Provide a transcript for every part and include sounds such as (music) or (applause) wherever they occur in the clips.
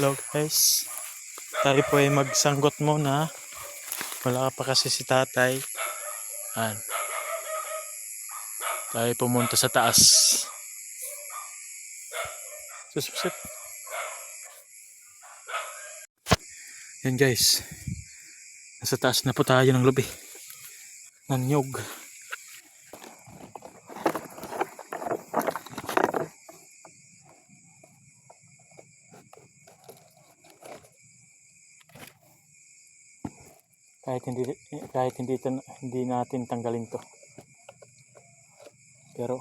Hello guys. Tayo po ay magsanggot muna. Wala pa kasi si tatay. Yan. Tayo pumunta sa taas. Susupsip. Yan guys. Nasa taas na po tayo ng lubi. Nanyog. Kahit hindi kahit hindi hindi natin tanggalin to. Pero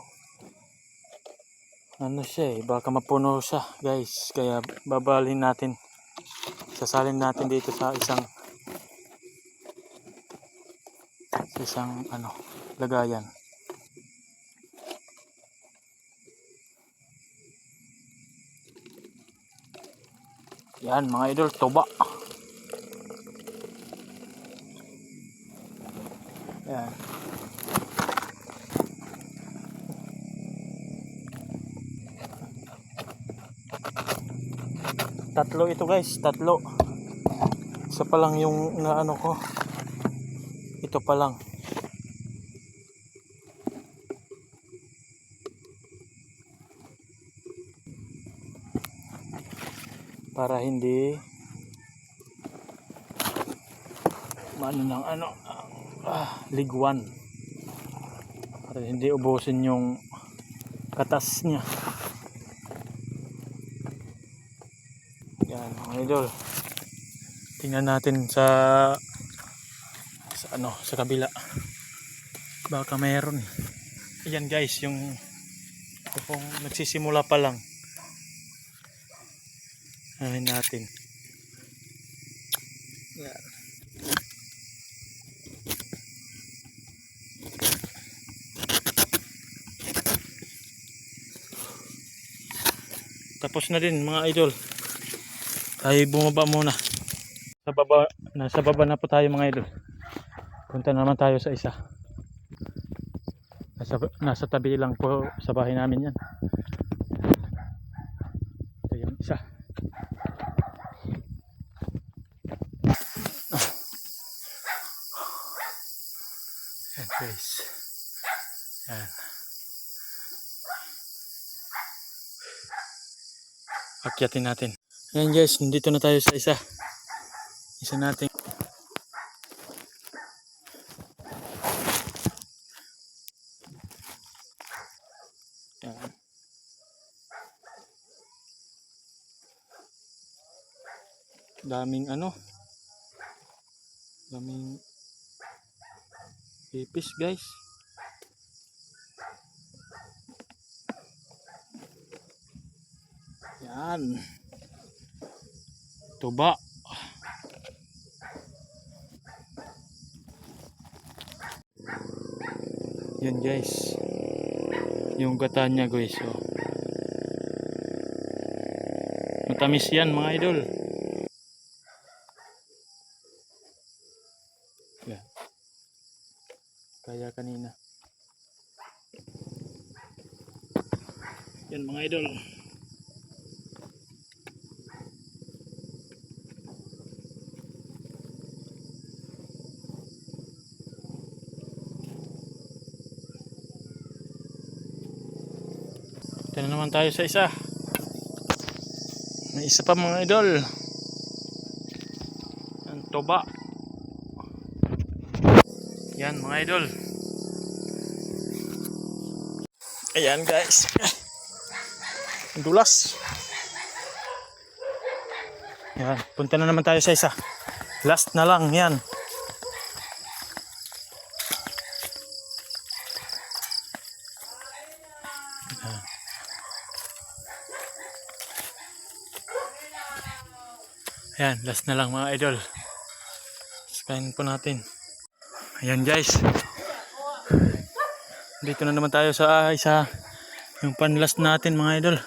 ano siya eh baka mapuno siya guys. Kaya babalin natin. Sasalin natin dito sa isang sa isang ano lagayan. Yan mga idol tuba Yan. Tatlo ito guys, tatlo. Isa pa lang yung naano ko. Ito pa lang. Para hindi ano ng ano ah, ligwan para hindi ubusin yung katas niya. Yan mga idol. Tingnan natin sa sa ano sa kabila. Baka mayroon yan guys yung kung nagsisimula pa lang. Ano natin. Yan Tapos na din mga idol. Tayo bumaba muna. Sa baba, nasa baba na po tayo mga idol. Punta naman tayo sa isa. Nasa, nasa tabi lang po sa bahay namin yan. Ito yung isa. Yan guys. Yan. Akyatin natin. Ayan guys, nandito na tayo sa isa. Isa natin. Ayan. Daming ano. Daming ipis guys. Yan. Tuba. Yan guys. Yung gata niya guys. Oh. Matamis yan mga idol. Yan. Kaya kanina. Yan mga idol. Ito na naman tayo sa isa. May isa pa mga idol. Ang toba. Yan mga idol. Ayan guys. (laughs) Dulas. Yan. Punta na naman tayo sa isa. Last na lang. Yan. Ayan, last na lang mga idol. Sakayin po natin. Ayan guys. Dito na naman tayo sa ah, isa yung panlast natin mga idol.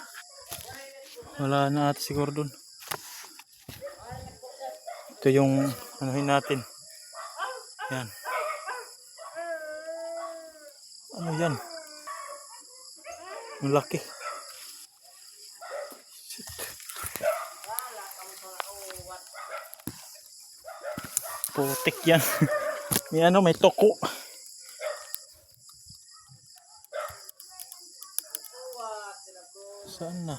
Wala na ata siguro dun. Ito yung anuhin natin. Yan. Ano yan? Ang Putik yan. (laughs) may ano, may toko. Saan na?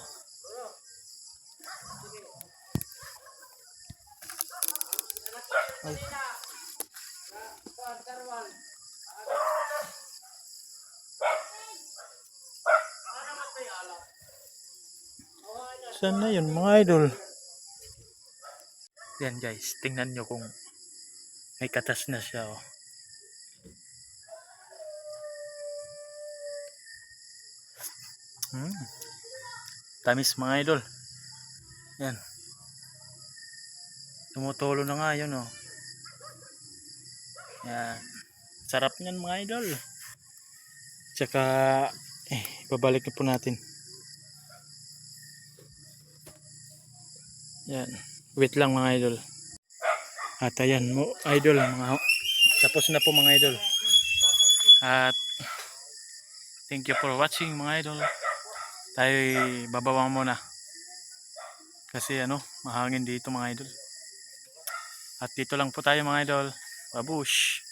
Ay. Saan na yun mga idol? Yan guys, tingnan nyo kung may katas na siya oh. Hmm. Tamis mga idol. Yan. Tumutulo na nga yun oh. Yan. Sarap niyan mga idol. Tsaka eh, babalik na po natin. Yan. Wait lang mga idol. At ayan mo, idol, mga tapos na po mga idol. At thank you for watching mga idol. Tayo babawang muna. Kasi ano, mahangin dito mga idol. At dito lang po tayo mga idol. Babush!